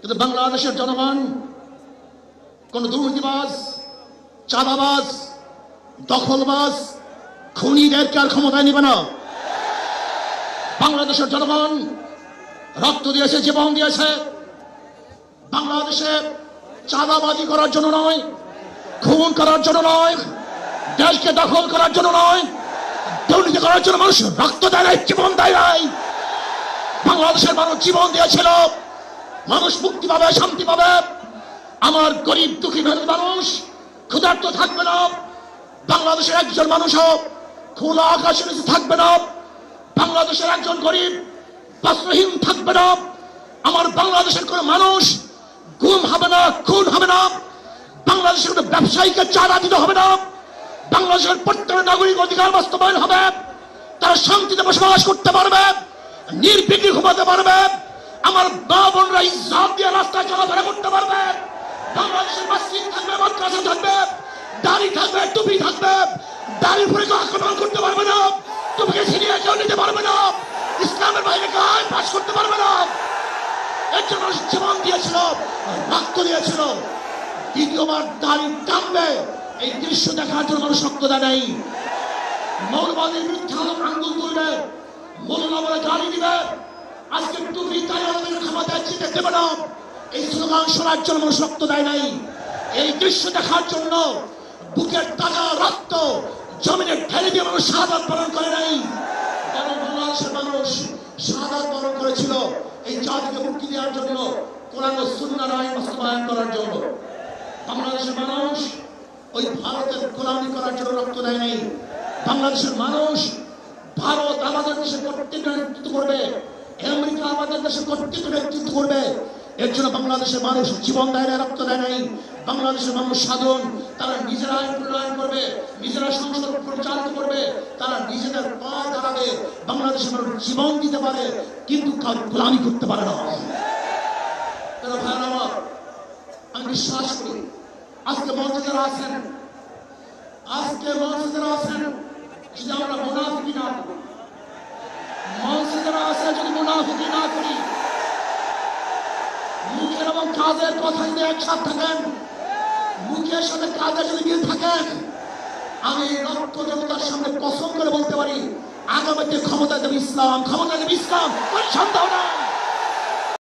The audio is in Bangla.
কিন্তু বাংলাদেশের জনগণ কোন দুর্নীতিবাজ চাঁদাবাজ দখলবাজ খুনিদেরকে আর ক্ষমতায় নিবে না। বাংলাদেশের জনগণ রক্ত দিয়েছে জীবন দিয়েছে। বাংলাদেশে চাঁদাবাজি করার জন্য নয় খুন করার জন্য নয় দেশকে দখল করার জন্য নয় দুর্নীতি করার জন্য মানুষ রক্ত দেয় নাই, জীবন দেয় নাই। বাংলাদেশের মানুষ জীবন দিয়েছিল। মানুষ মুক্তি পাবে, শান্তি পাবে। আমার গরিব, দুঃখী মেহনত মানুষ, ক্ষুধার্ত থাকবে না। বাংলাদেশের একজন মানুষ হোক, খোলা আকাশের নিচে থাকবে না। বাংলাদেশের একজন গরিব, বস্ত্রহীন থাকবে না। আমার বাংলাদেশের কোন মানুষ গুম হবে না, খুন হবে না। বাংলাদেশের কোন ব্যবসায়ীকে চারা দিতে হবে না। বাংলাদেশের প্রত্যেক নাগরিক অধিকার বাস্তবায়ন হবে। তারা শান্তিতে বসবাস করতে পারবে নির্বিঘ্নে ঘুমাতে পারবে। আমার মা বোনরা ইসলাম দিয়ে করতে পারবে। বাংলাদেশের মসজিদ থাকবে, মাদ্রাসা থাকবে, দাড়ি থাকবে, টুপি থাকবে দাড়ি পরে কেউ আক্রমণ করতে পারবে না। টুপিকে ছিনিয়ে কেউ নিতে পারবে না। ইসলামের বাইরে গায়ে পাশ করতে পারবে না। এর জন্য জীবন দিয়েছিল, রক্ত দ্বিতীয়বার দাড়ি টানবে। এই দৃশ্য দেখার জন্য রক্ত দেয় নাই। মৌলবাদের বিরুদ্ধে আন্দোলন করবে বলে গালি দিবে। আজকে টুপি তাই আমাদের ক্ষমতা জিতে দেবে না এই স্লোগান শোনার জন্য রক্ত দেয় নাই। এই দৃশ্য দেখার জন্য বুকের তাজা রক্ত জমিনে ঢেলে দিয়ে মানুষ সাদাত পালন করে নাই। বাংলাদেশের মানুষ সাদাত পালন করেছিল এই জাতিকে মুক্তি দেওয়ার জন্য, কোরআন ও সুন্নাহর আইন বাস্তবায়ন করার জন্য। বাংলাদেশের মানুষ ওই ভারতের গোলামি করার জন্য রক্ত দেয় নাই। বাংলাদেশের মানুষ ভারত, আমাদের দেশে নেতৃত্ব করবে। আমেরিকা আমাদের দেশে কর্তৃত্ব নেতৃত্ব করবে? এর জন্য বাংলাদেশের মানুষ জীবন দেয় না, রক্ত দেয় নাই। বাংলাদেশের মানুষ সাধন তারা নিজেরা আইন প্রণয়ন করবে, নিজেরা সংসদ পরিচালিত করবে, তারা নিজেদের পা দাঁড়াবে। বাংলাদেশের মানুষ জীবন দিতে পারে, কিন্তু কাউ গোলামি করতে পারে না। আমি বিশ্বাস করি, আজকে মঞ্চে যারা আছেন। আজকে মঞ্চে যারা আছেন, যদি আমরা মুনাফিকি না করি মঞ্চে যারা আছে যদি না করি। মুখের এবং কাজের কথা যদি একসাথ থাকেন। মুখের সাথে কাজের যদি মিল থাকেন আমি রক্ত জনতার সামনে কসম করে বলতে পারি, আগামীতে ক্ষমতা দেবে ইসলাম ক্ষমতা দেবে ইসলাম। কোনো সন্দেহ নাই।